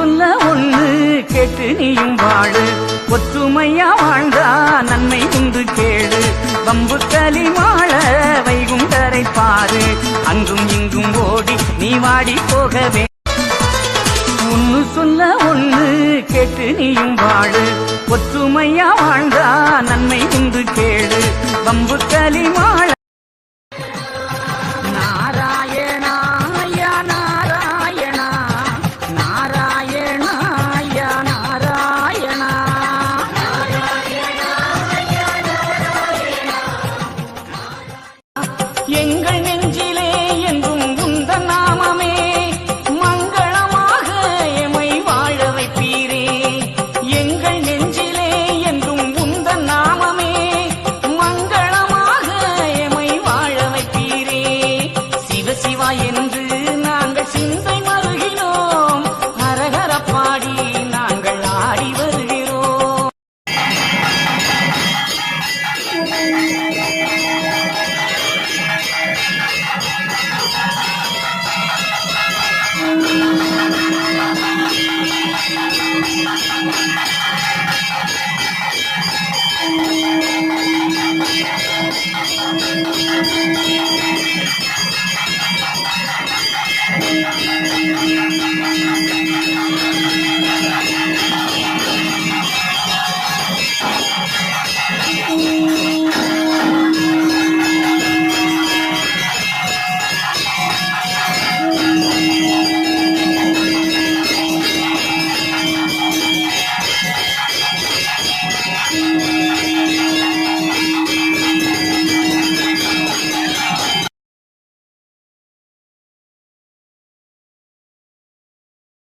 சொல்ல ஒன்று கேட்டு நீயும் வாழு. ஒற்றுமையா வாழ்ந்தா நன்மை உண்டு கேடு. வம்பு களி மாள வைகுண்டரை பாரு. அங்கும் இங்கும் ஓடி நீ வாடி போகவே. ஒன்று சொல்ல ஒன்று கேட்டு நீயும் வாழு. ஒற்றுமையா வாழ்ந்தா நன்மை உண்டு கேடு. வம்பு களி மாள எங்கள் I'm sorry.